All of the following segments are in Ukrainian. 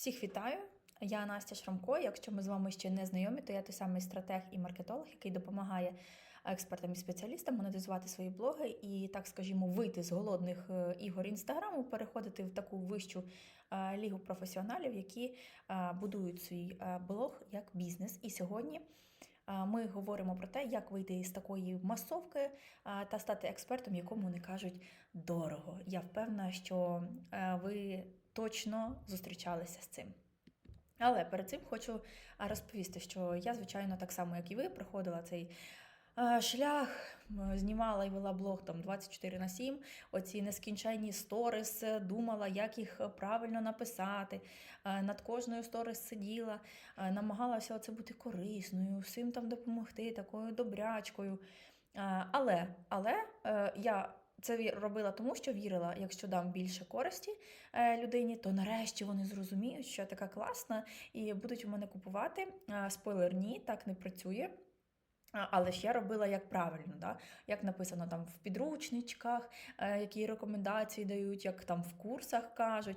Всіх вітаю! Я Настя Шрамко. Якщо ми з вами ще не знайомі, то я той самий стратег і маркетолог, який допомагає експертам і спеціалістам монетизувати свої блоги і, так скажімо, вийти з голодних е, ігор інстаграму, переходити в таку вищу е, лігу професіоналів, які е, будують свій блог як бізнес. І сьогодні ми говоримо про те, як вийти з такої масовки та стати експертом, якому не кажуть дорого. Я впевнена, що ви точно зустрічалися з цим. Але перед цим хочу розповісти, що я, звичайно, так само, як і ви, проходила цей шлях, знімала і вела блог там 24 на 7, оці нескінченні сторіс, е, думала, як їх правильно написати. Над кожною сторіс сиділа, намагалася оце бути корисною, всім там допомогти, такою добрячкою. Але, але е, я це робила тому, що вірила, якщо дам більше користі е, людині, то нарешті вони зрозуміють, що я така класна, і будуть у мене купувати. Е, Спойлер, ні, так не працює. Але ж я робила як правильно, да? як написано там в підручничках, е, які рекомендації дають, як там в курсах кажуть.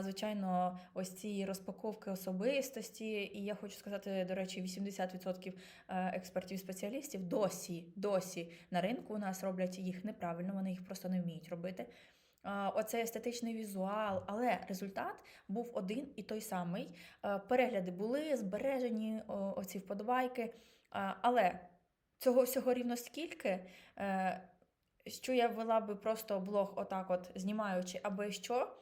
Звичайно, ось ці розпаковки особистості. І я хочу сказати, до речі, 80% е, експертів і спеціалістів досі, досі на ринку у нас роблять їх неправильно, вони їх просто не вміють робити. Оцей естетичний візуал, але результат був один і той самий. Е, Перегляди були збережені, оці вподобайки. Але цього всього рівно стільки, е, що я вела би просто блог, отак, от знімаючи, аби що.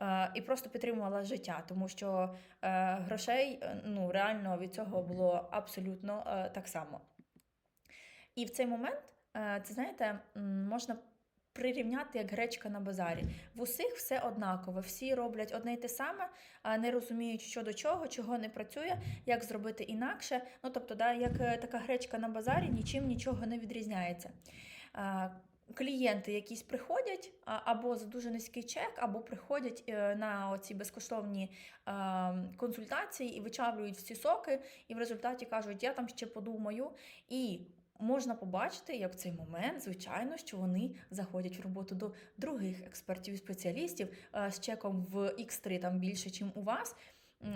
е, І просто підтримувала життя, тому що е, грошей ну, реально від цього було абсолютно так само. І в цей момент, це знаєте, можна прирівняти як гречка на базарі. В усіх все однаково, всі роблять одне й те саме, не розуміють, що до чого, чого не працює, як зробити інакше. Ну тобто, да, як е, така гречка на базарі, нічим нічого не відрізняється. Клієнти якісь приходять або за дуже низький чек, або приходять е, на оці безкоштовні консультації і вичавлюють всі соки, і в результаті кажуть, я там ще подумаю. І можна побачити, як в цей момент, звичайно, що вони заходять в роботу до других експертів і спеціалістів е, з чеком в X3 там більше, ніж у вас.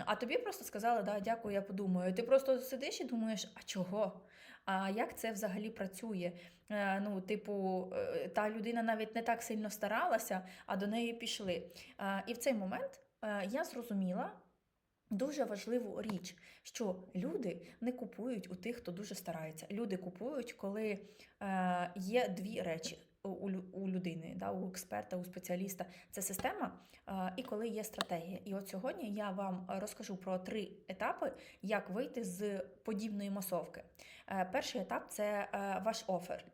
А тобі просто сказали, да, дякую, я подумаю. Ти просто сидиш і думаєш, а чого? А як це взагалі працює? Е, Ну, типу, е, та людина навіть не так сильно старалася, а до неї пішли. І в цей момент я зрозуміла. Дуже важливу річ, що люди не купують у тих, хто дуже старається. Люди купують, коли е, є дві речі у, у людини, да, у експерта, у спеціаліста. Це система, е, і коли є стратегія. І от сьогодні я вам розкажу про три етапи, як вийти з подібної масовки. Е, перший етап це е, ваш офер.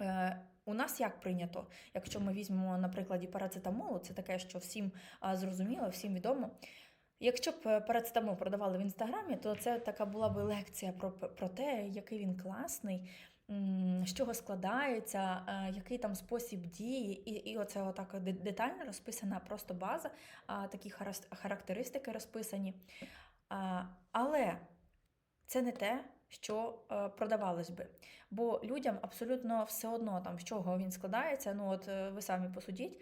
Е, У нас як прийнято, якщо ми візьмемо на прикладі парацетамолу, це таке, що всім зрозуміло, всім відомо. Якщо б е, парацетамол продавали в інстаграмі, то це така була б лекція про, про те, який він класний, з чого складається, е, який там спосіб дії, і, і оце отак детально розписана просто база, такі характеристики розписані. Але це не те, що е, продавалось би. Бо людям абсолютно все одно, там, з чого він складається. Ну, от ви самі посудіть,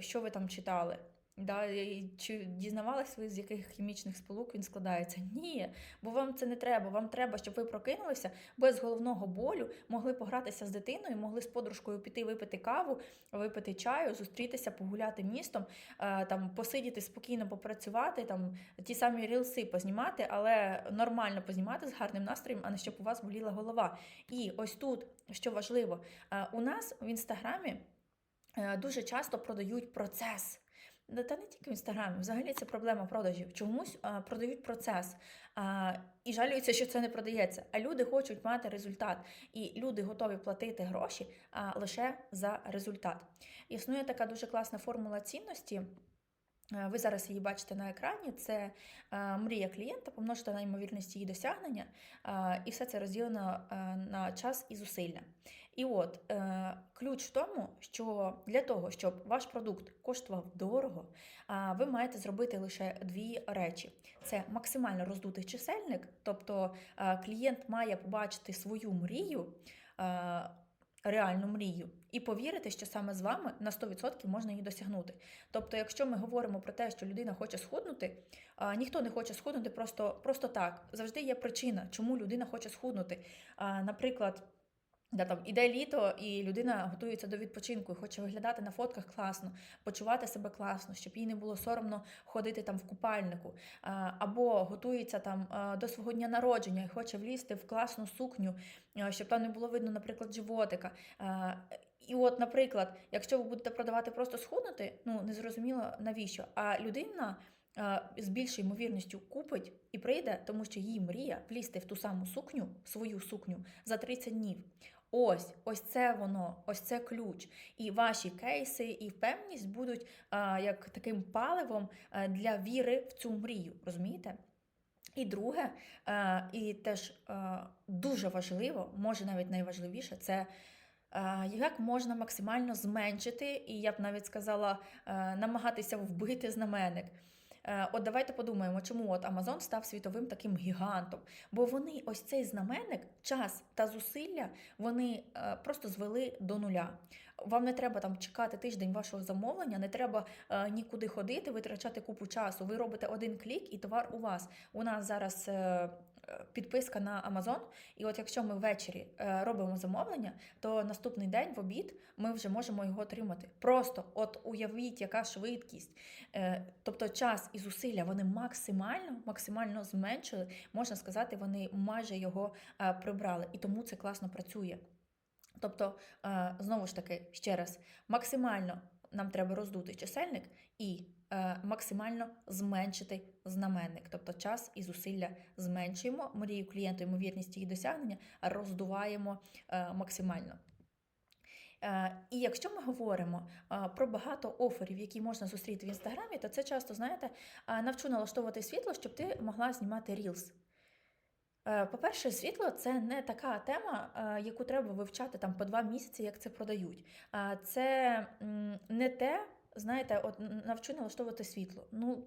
що ви там читали. Да, чи дізнавались ви, з яких хімічних сполук він складається? Ні, бо вам це не треба. Вам треба, щоб ви прокинулися без головного болю, могли погратися з дитиною, могли з подружкою піти випити каву, випити чаю, зустрітися, погуляти містом, е, там посидіти спокійно, попрацювати, там ті самі рілси познімати, але нормально познімати з гарним настроєм, а не щоб у вас боліла голова. І ось тут, що важливо, е, у нас в інстаграмі е, дуже часто продають процес. Та не тільки в інстаграмі, взагалі це проблема продажів. Чомусь а, продають процес а, і жалюються, що це не продається. А люди хочуть мати результат, і люди готові платити гроші а, лише за результат. Існує така дуже класна формула цінності. Ви зараз її бачите на екрані. Це мрія клієнта, помножити на ймовірність її досягнення, і все це розділено на час і зусилля. І от е, ключ в тому, що для того, щоб ваш продукт коштував дорого, ви маєте зробити лише дві речі: це максимально роздутий чисельник, тобто е, клієнт має побачити свою мрію. е, реальну мрію і повірити, що саме з вами на 100% можна її досягнути. Тобто, якщо ми говоримо про те, що людина хоче схуднути, а, ніхто не хоче схуднути просто, просто так. Завжди є причина, чому людина хоче схуднути. А, наприклад. Да, там іде літо, і людина готується до відпочинку хоче виглядати на фотках класно, почувати себе класно, щоб їй не було соромно ходити там в купальнику, або готується там до свого дня народження і хоче влізти в класну сукню, щоб там не було видно, наприклад, животика. І от, наприклад, якщо ви будете продавати просто схуднути, ну незрозуміло навіщо. А людина з більшою ймовірністю купить і прийде, тому що її мрія влізти в ту саму сукню, свою сукню за 30 днів. Ось, ось це воно, ось це ключ. І ваші кейси і впевненість будуть а, як таким паливом для віри в цю мрію. Розумієте? І друге, а, і теж а, дуже важливо, може навіть найважливіше, це а, як можна максимально зменшити, і я б навіть сказала, а, намагатися вбити знаменник. Е, От давайте подумаємо, чому от Амазон став світовим таким гігантом. Бо вони ось цей знаменник, час та зусилля, вони е, просто звели до нуля. Вам не треба там чекати тиждень вашого замовлення, не треба е, нікуди ходити, витрачати купу часу. Ви робите один клік, і товар у вас. У нас зараз. Підписка на Amazon, і от якщо ми ввечері е, робимо замовлення, то наступний день в обід ми вже можемо його отримати. Просто от уявіть, яка швидкість. Е, тобто час і зусилля вони максимально, максимально зменшили. Можна сказати, вони майже його е, прибрали, і тому це класно працює. Тобто, знову ж таки, ще раз, максимально нам треба роздути чисельник і максимально зменшити знаменник. Тобто час і зусилля зменшуємо, мрію клієнту, ймовірність її досягнення роздуваємо е, максимально. Е, І якщо ми говоримо е, про багато оферів, які можна зустріти в інстаграмі, то це часто, знаєте, е, навчу налаштовувати світло, щоб ти могла знімати. Е, По-перше, світло це не така тема, е, яку треба вивчати там по два місяці, як це продають. Це не те, знаєте, от навчу налаштовувати світло. Ну,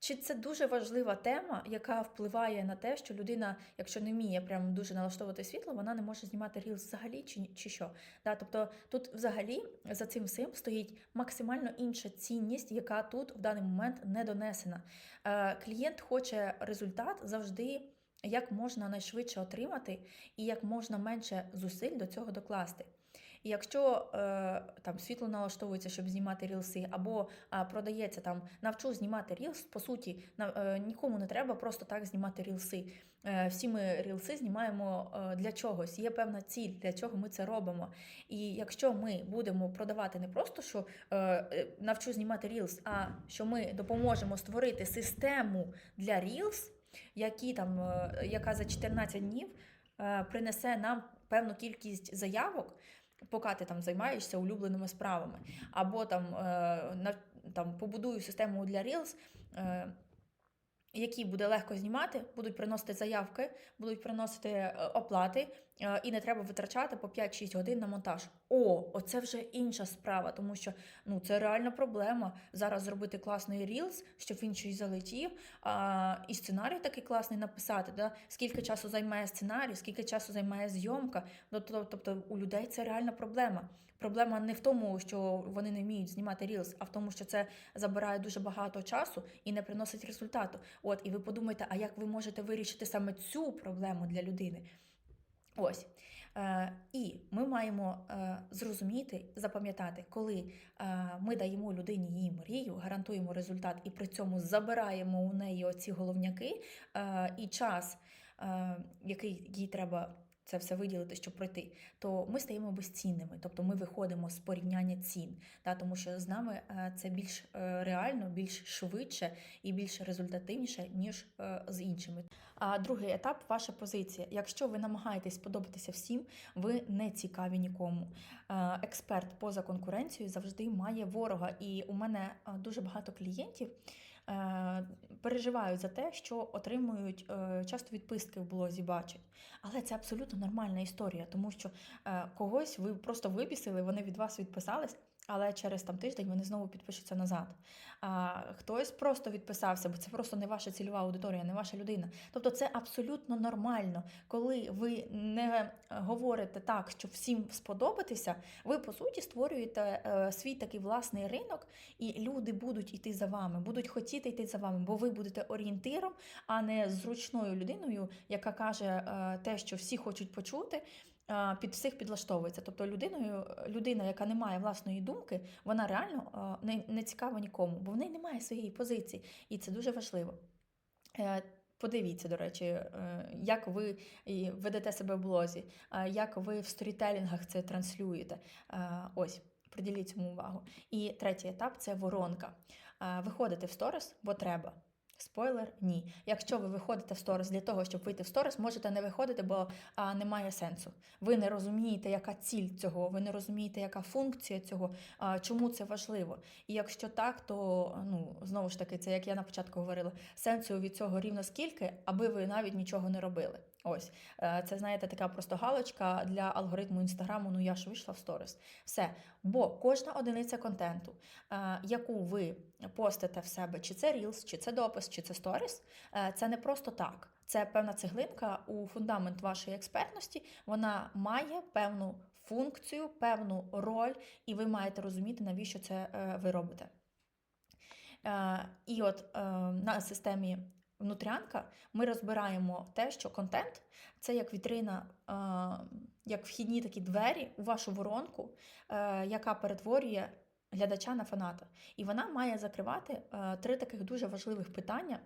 чи це дуже важлива тема, яка впливає на те, що людина, якщо не вміє прям дуже налаштовувати світло, вона не може знімати рілз взагалі чи, чи що. Да, тобто тут взагалі за цим всім стоїть максимально інша цінність, яка тут в даний момент не донесена. Е, клієнт хоче результат завжди як можна найшвидше отримати і як можна менше зусиль до цього докласти. І якщо е, там світло налаштовується, щоб знімати рілси, або продається там навчу знімати рілс, по суті, е, нікому не треба просто так знімати рілси. Е, всі ми рілси знімаємо для чогось. Є певна ціль, для чого ми це робимо. І якщо ми будемо продавати не просто що навчу знімати рілс, а що ми допоможемо створити систему для рілс, які там, яка за 14 днів принесе нам певну кількість заявок, поки ти там займаєшся улюбленими справами. Або там, е, на, там побудую систему для Reels, е, які буде легко знімати, будуть приносити заявки, будуть приносити е, оплати, і не треба витрачати по 5-6 годин на монтаж. О, оце вже інша справа, тому що ну це реальна проблема. Зараз зробити класний рілз, щоб він щось залетів, а, і сценарій такий класний написати. Да? Скільки часу займає сценарій, скільки часу займає зйомка. Тобто, тобто у людей це реальна проблема. Проблема не в тому, що вони не вміють знімати рілз, а в тому, що це забирає дуже багато часу і не приносить результату. От, і ви подумайте, а як ви можете вирішити саме цю проблему для людини? Ось. Е, і ми маємо е, зрозуміти, запам'ятати, коли е, ми даємо людині її мрію, гарантуємо результат і при цьому забираємо у неї оці головняки е, і час, е, який їй треба це все виділити, щоб пройти, то ми стаємо безцінними. Тобто ми виходимо з порівняння цін, та, тому що з нами е, це більш е, реально, більш швидше і більш результативніше, ніж е, з іншими. А другий етап ваша позиція. Якщо ви намагаєтесь подобатися всім, ви не цікаві нікому. Експерт поза конкуренцією завжди має ворога. І у мене дуже багато клієнтів переживають за те, що отримують е, часто відписки в блозі бачать. Але це абсолютно нормальна історія, тому що е, когось ви просто випісили, вони від вас відписались. Але через там тиждень вони знову підпишуться назад. А, хтось просто відписався, бо це просто не ваша цільова аудиторія, не ваша людина. Тобто це абсолютно нормально, коли ви не говорите так, щоб всім сподобатися, ви по суті створюєте е, свій такий власний ринок, і люди будуть йти за вами, будуть хотіти йти за вами, бо ви будете орієнтиром, а не зручною людиною, яка каже е, те, що всі хочуть почути. Під всіх підлаштовується. Тобто людиною, людина, яка не має власної думки, вона реально не, не цікава нікому, бо в неї немає своєї позиції. І це дуже важливо. Е, Подивіться, до речі, е, як ви ведете себе в блозі, е, як ви в сторітелінгах це транслюєте. Ось, приділіть цьому увагу. І третій етап це воронка. Виходите в сторіс, бо треба. Спойлер, ні. Якщо ви виходите в сторіс для того, щоб вийти в сторіс, можете не виходити, бо а, немає сенсу. Ви не розумієте, яка ціль цього, ви не розумієте, яка функція цього, а, чому це важливо. І якщо так, то ну знову ж таки, це як я на початку говорила, сенсу від цього рівно скільки, аби ви навіть нічого не робили. Ось Е, це знаєте, така просто галочка для алгоритму інстаграму. Ну я ж вийшла в сторіс. Все. Бо кожна одиниця контенту, е, яку ви постите в себе, чи це Reels, чи це допис, чи це сторіс, е, це не просто так. Це певна цеглинка у фундамент вашої експертності. Вона має певну функцію, певну роль, і ви маєте розуміти, навіщо це ви робите. І от на системі внутрянка ми розбираємо те, що контент це як вітрина, е, як вхідні такі двері у вашу воронку, е, яка перетворює глядача на фаната. І вона має закривати е, три таких дуже важливих питання: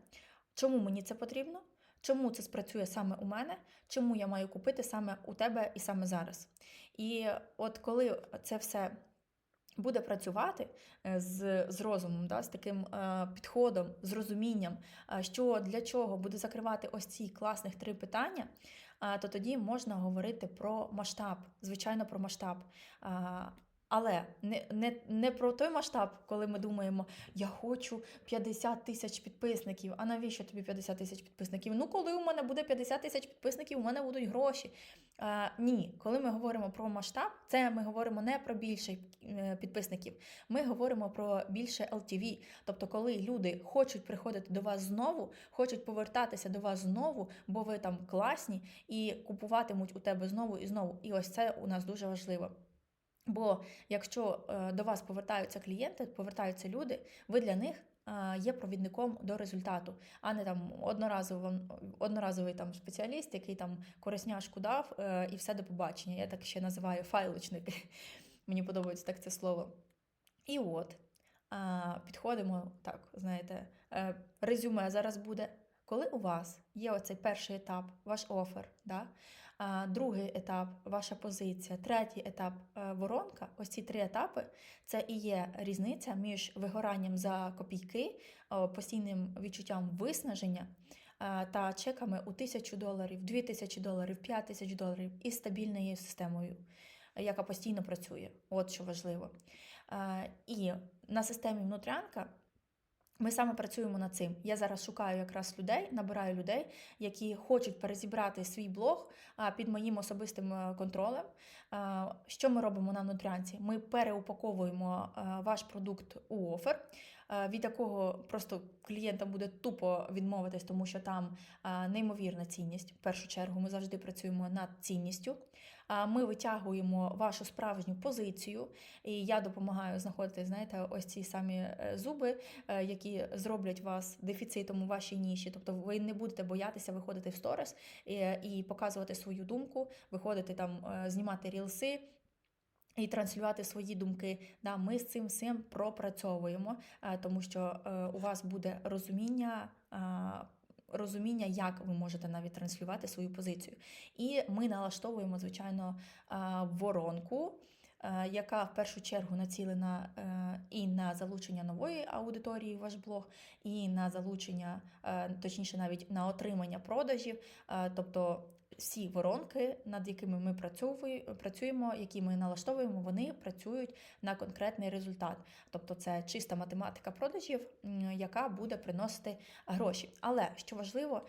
чому мені це потрібно? Чому це спрацює саме у мене? Чому я маю купити саме у тебе і саме зараз? І от коли це все буде працювати е, з, з розумом, да, з таким е, підходом, з розумінням, е, що для чого буде закривати ось ці класних три питання, то тоді можна говорити про масштаб, звичайно, про масштаб. Але не, не, не про той масштаб, коли ми думаємо, я хочу 50 тисяч підписників. А навіщо тобі 50 тисяч підписників? Ну, коли у мене буде 50 тисяч підписників, у мене будуть гроші. А, ні, коли ми говоримо про масштаб, це ми говоримо не про більше е, підписників. Ми говоримо про більше LTV. Тобто, коли люди хочуть приходити до вас знову, хочуть повертатися до вас знову, бо ви там класні, і купуватимуть у тебе знову і знову. І ось це у нас дуже важливо. Бо якщо е, до вас повертаються клієнти, повертаються люди, ви для них е, є провідником до результату, а не там одноразово, одноразовий там спеціаліст, який там корисняшку дав е, і все до побачення. Я так ще називаю файлочники. Мені подобається так це слово. І от підходимо так, знаєте, резюме зараз буде. Коли у вас є оцей перший етап, ваш офер, да? Другий етап, ваша позиція, третій етап е, воронка, ось ці три етапи це і є різниця між вигоранням за копійки, постійним відчуттям виснаження е, та чеками у тисячу доларів, дві тисячі доларів, п'ять тисяч доларів і стабільною системою, яка постійно працює. От що важливо. Е, І на системі внутрянка. Ми саме працюємо над цим. Я зараз шукаю якраз людей, набираю людей, які хочуть перезібрати свій блог під моїм особистим е, контролем. Що ми робимо на нутрянці? Ми переупаковуємо ваш продукт у офер, від якого просто клієнтам буде тупо відмовитись, тому що там неймовірна цінність. В першу чергу ми завжди працюємо над цінністю. Ми витягуємо вашу справжню позицію, і я допомагаю знаходити, знаєте, ось ці самі е, зуби, е, які зроблять вас дефіцитом у вашій ніші. Тобто ви не будете боятися виходити в сторіс і, показувати свою думку, виходити там, е, знімати рілси. І транслювати свої думки. Да, Ми з цим всім пропрацьовуємо, е, тому що е, у вас буде розуміння. е, Розуміння, як ви можете навіть транслювати свою позицію. І ми налаштовуємо, звичайно, воронку, яка в першу чергу націлена і на залучення нової аудиторії в ваш блог, і на залучення, точніше, навіть на отримання продажів. Тобто всі воронки, над якими ми працюємо, які ми налаштовуємо, вони працюють на конкретний результат. Тобто це чиста математика продажів, яка буде приносити гроші. Але що важливо,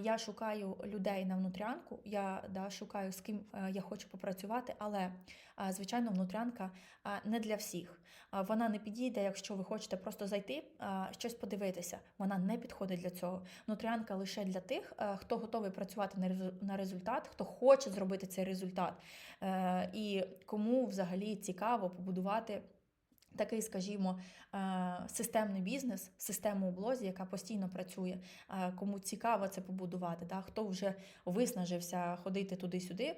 я шукаю людей на внутрянку, я да, шукаю з ким е, я хочу попрацювати, але звичайно, внутрянка не для всіх. Вона не підійде, якщо ви хочете просто зайти, щось подивитися. Вона не підходить для цього. Внутрянка лише для тих, е, хто готовий працювати на резу- на результат, хто хоче зробити цей результат, е, і кому взагалі цікаво побудувати. Такий, скажімо, е, системний бізнес, систему у блозі, яка постійно працює. Е, Кому цікаво це побудувати, хто вже виснажився ходити туди-сюди,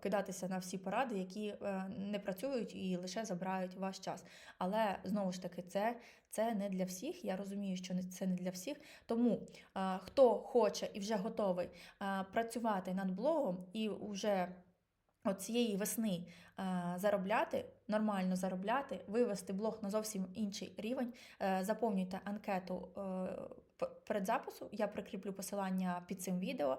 кидатися на всі поради, які е, не працюють і лише забирають ваш час. Але знову ж таки, це, це не для всіх. Я розумію, що це не для всіх. Тому е, хто хоче і вже готовий е, працювати над блогом і вже от цієї весни е, заробляти, нормально заробляти, вивести блог на зовсім інший рівень, е, заповнюйте анкету е, п- перед запису. Я прикріплю посилання під цим відео.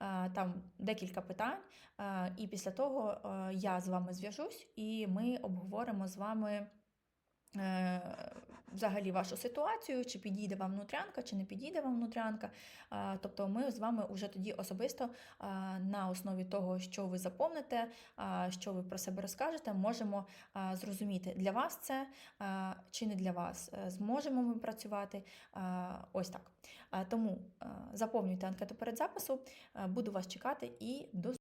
Е, Там декілька питань, е, і після того е, я з вами зв'яжусь, і ми обговоримо з вами взагалі вашу ситуацію, чи підійде вам внутрянка, чи не підійде вам внутрянка. Е, Тобто ми з вами вже тоді особисто е, на основі того, що ви заповните, е, що ви про себе розкажете, можемо е, зрозуміти, для вас це е, чи не для вас. Е, Зможемо ми працювати Е, ось так. Е, Тому е, заповнюйте анкету перед запису, е, буду вас чекати і до